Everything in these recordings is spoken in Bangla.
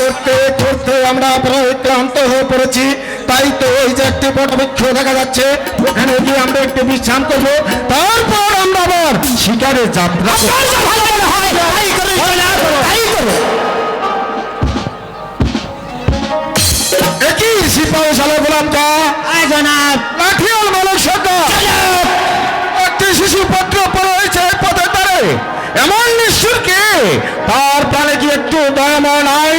করতে করতে আমরা প্রায় ক্লান্ত হয়ে পড়েছি। তাই তো এই যে একটি দেখা যাচ্ছে, ওখানে গিয়ে আমরা একটু বিশ্রাম করব। তারপর আমরা আবার শিকারের যাত্রা একই জনাব। লাঠিয়াল মালক সাথে একটি শিশু পত্র পড়ে হয়েছে পথে তারে এমন নিষ্ঠুর কে? তার প্রাণে কি একটু দয়াময় নাই?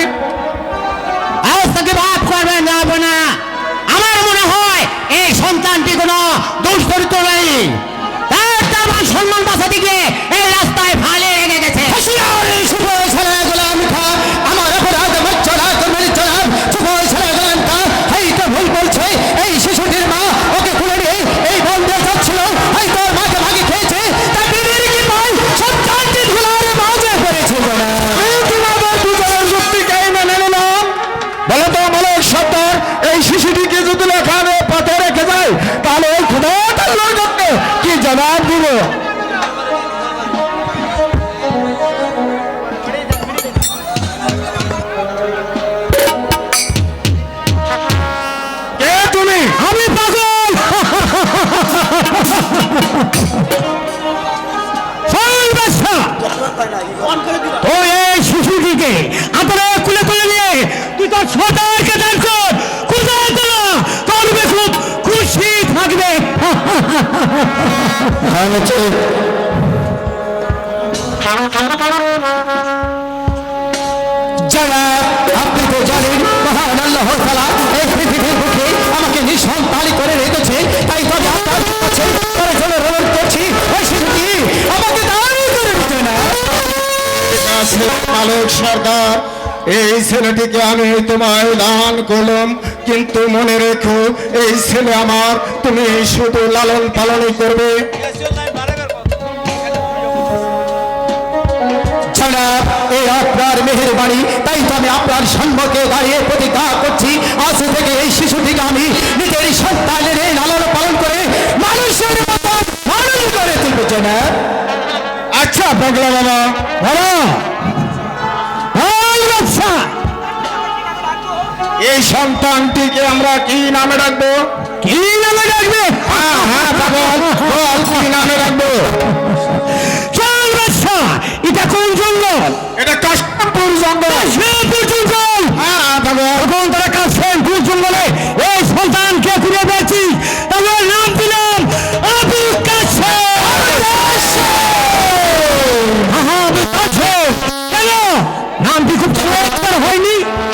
তুই এই শিশুটিকে আপনারা কুলে তুলে নিয়ে তুই তোর সদারকে দান কর। কোথায় তোলা তোর খুব খুশি থাকবে। মালক সর্দার, এই ছেলেটিকে আমি তোমায় দান করলাম, কিন্তু মনে রেখো, এই ছেলে আমার তুমি শুধু লালন পালনই করবে। তাই করছি এই শিশুটিকে আমি নিজের লালন পালন করে মানুষের আচ্ছা এই সন্তানটিকে আমরা কি নামে ডাকবো? কি নামে ডাকবে? হ্যাঁ হ্যাঁ পাগল বল কি নামে রাখব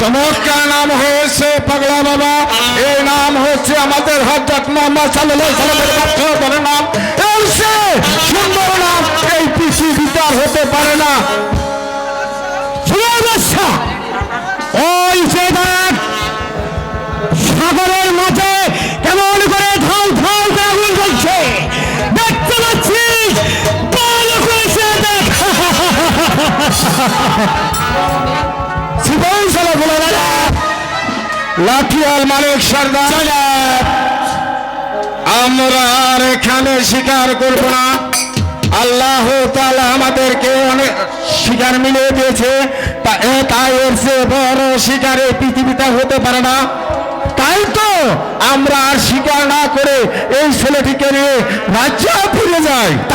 চমৎকার নাম হয়েছে পাগলা বাবা। এই নাম হচ্ছে আমাদের হজরত মোহাম্মদ আলাইহি সাল্লামের নাম। সুন্দর নাম এই পৃথিবীতে আর হতে পারে না। যে দেখ, সাগরের মাঝে করে দেখতে পাচ্ছিস লাঠিয়াল মালিক সর্দার। আমরা আর এখানে স্বীকার করব না। আল্লাহ তাআলা আমাদেরকে অনেক শিকার মিলিয়ে দিয়েছে। তা তাই এর চেয়ে বড় শিকারে এই পৃথিবীতে হতে পারে না। তাই তো আমরা আর স্বীকার না করে এই ছেলেটিকে নিয়ে রাজ্য ফিরে যাই। চলে